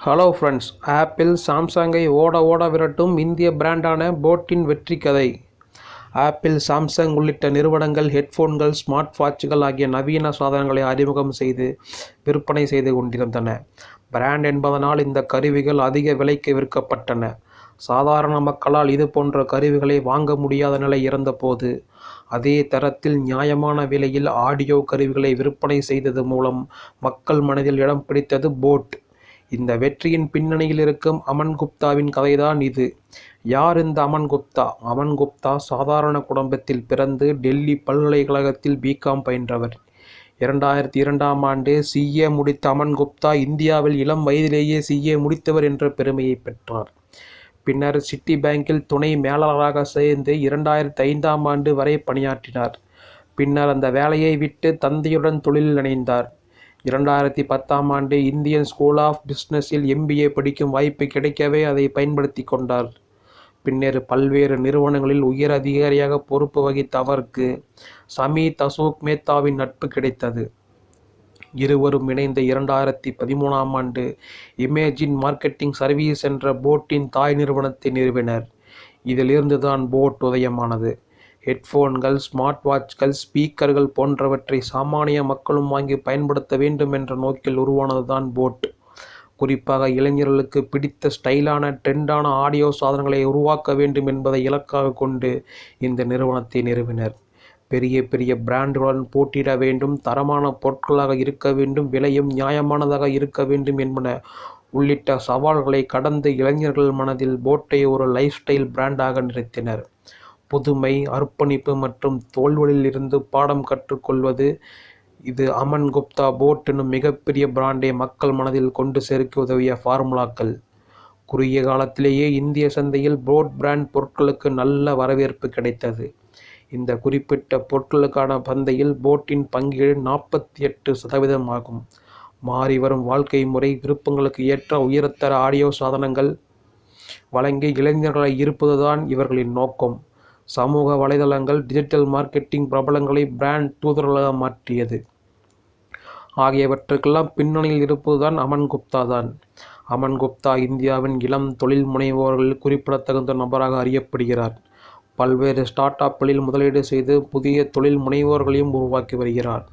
Hello friends apple சாம்சங்கை ஓட ஓட விரட்டும் இந்திய பிராண்டான போட்டின் வெற்றி கதை. ஆப்பிள் சாம்சங் உள்ளிட்ட நிறுவனங்கள் ஹெட்ஃபோன்கள் ஸ்மார்ட் வாட்சுகள் ஆகிய நவீன சாதனங்களை அறிமுகம் செய்து விற்பனை செய்து கொண்டிருந்தன. பிராண்ட் என்பதனால் இந்த கருவிகள் அதிக விலைக்கு விற்கப்பட்டன. சாதாரண மக்களால் இது போன்ற கருவிகளை வாங்க முடியாத நிலை இருந்தபோது அதே தரத்தில் நியாயமான விலையில் ஆடியோ கருவிகளை விற்பனை செய்தது மூலம் மக்கள் மனதில் இடம் பிடித்தது போட். இந்த வெற்றியின் பின்னணியில் இருக்கும் அமன் குப்தாவின் கதைதான் இது. யார் இந்த அமன் குப்தா? அமன் குப்தா சாதாரண குடும்பத்தில் பிறந்து டெல்லி பல்கலைக்கழகத்தில் பிகாம் பயின்றவர். இரண்டாயிரத்தி இரண்டாம் ஆண்டு சிஏ முடித்த அமன் குப்தா இந்தியாவில் இளம் வயதிலேயே சிஏ முடித்தவர் என்ற பெருமையை பெற்றார். பின்னர் சிட்டி பேங்கில் துணை மேலாளராக சேர்ந்து இரண்டாயிரத்தி ஐந்தாம் ஆண்டு வரை பணியாற்றினார். பின்னர் அந்த வேலையை விட்டு தந்தையுடன் தொழிலில் இணைந்தார். இரண்டாயிரத்தி பத்தாம் ஆண்டு இந்தியன் ஸ்கூல் ஆஃப் பிஸ்னஸில் எம்பிஏ படிக்கும் வாய்ப்பு கிடைக்கவே அதை பயன்படுத்தி கொண்டார். பின்னர் பல்வேறு நிறுவனங்களில் உயர் அதிகாரியாக பொறுப்பு வகித்த அவருக்கு சமீத் அசோக் மேத்தாவின் நட்பு கிடைத்தது. இருவரும் இணைந்த இரண்டாயிரத்தி பதிமூணாம் ஆண்டு இமேஜின் மார்க்கெட்டிங் சர்வீஸ் என்ற போட்டின் தாய் நிறுவனத்தை நிறுவினர். இதிலிருந்து தான் போட் உதயமானது. ஹெட்ஃபோன்கள் ஸ்மார்ட் வாட்ச்கள் ஸ்பீக்கர்கள் போன்றவற்றை சாமானிய மக்களும் வாங்கி பயன்படுத்த வேண்டும் என்ற நோக்கில் உருவானது தான் போட். குறிப்பாக இளைஞர்களுக்கு பிடித்த ஸ்டைலான ட்ரெண்டான ஆடியோ சாதனங்களை உருவாக்க வேண்டும் என்பதை இலக்காக கொண்டு இந்த நிறுவனத்தை நிறுவினர். பெரிய பெரிய பிராண்டுகளுடன் போட்டியிட வேண்டும் தரமான பொருட்களாக இருக்க வேண்டும் விலையும் நியாயமானதாக இருக்க வேண்டும் என்பன உள்ளிட்ட சவால்களை கடந்து இளைஞர்கள் மனதில் போட்டை ஒரு லைஃப் ஸ்டைல் பிராண்டாக நிறுத்தினர். புதுமை அர்ப்பணிப்பு மற்றும் தோல்வழியில் இருந்து பாடம் கற்றுக்கொள்வது. இது அமன் குப்தா போட் எனும் மிகப்பெரிய பிராண்டை மக்கள் மனதில் கொண்டு சேர்க்க உதவிய ஃபார்முலாக்கள். குறுகிய காலத்திலேயே இந்திய சந்தையில் போட் பிராண்ட் பொருட்களுக்கு நல்ல வரவேற்பு கிடைத்தது. இந்த குறிப்பிட்ட பொருட்களுக்கான பந்தையில் போட்டின் பங்கீடு நாற்பத்தி எட்டு சதவீதம் ஆகும். மாறி வரும் வாழ்க்கை முறை விருப்பங்களுக்கு ஏற்ற உயர்தர ஆடியோ சாதனங்கள் வழங்கி இளைஞர்களை இருப்பதுதான் இவர்களின் நோக்கம். சமூக வலைதளங்கள் டிஜிட்டல் மார்க்கெட்டிங் பிரபலங்களை பிராண்ட் தூதர்களாக மாற்றியது. ஆகியவற்றுக்கெல்லாம் பின்னணியில் இருப்பதுதான் அமன் குப்தா தான். அமன் குப்தா இந்தியாவின் இளம் தொழில் முனைவோர்களில் குறிப்பிடத்தகுந்த நபராக அறியப்படுகிறார். பல்வேறு ஸ்டார்ட் அப்களில் முதலீடு செய்து புதிய தொழில் முனைவோர்களையும் உருவாக்கி வருகிறார்.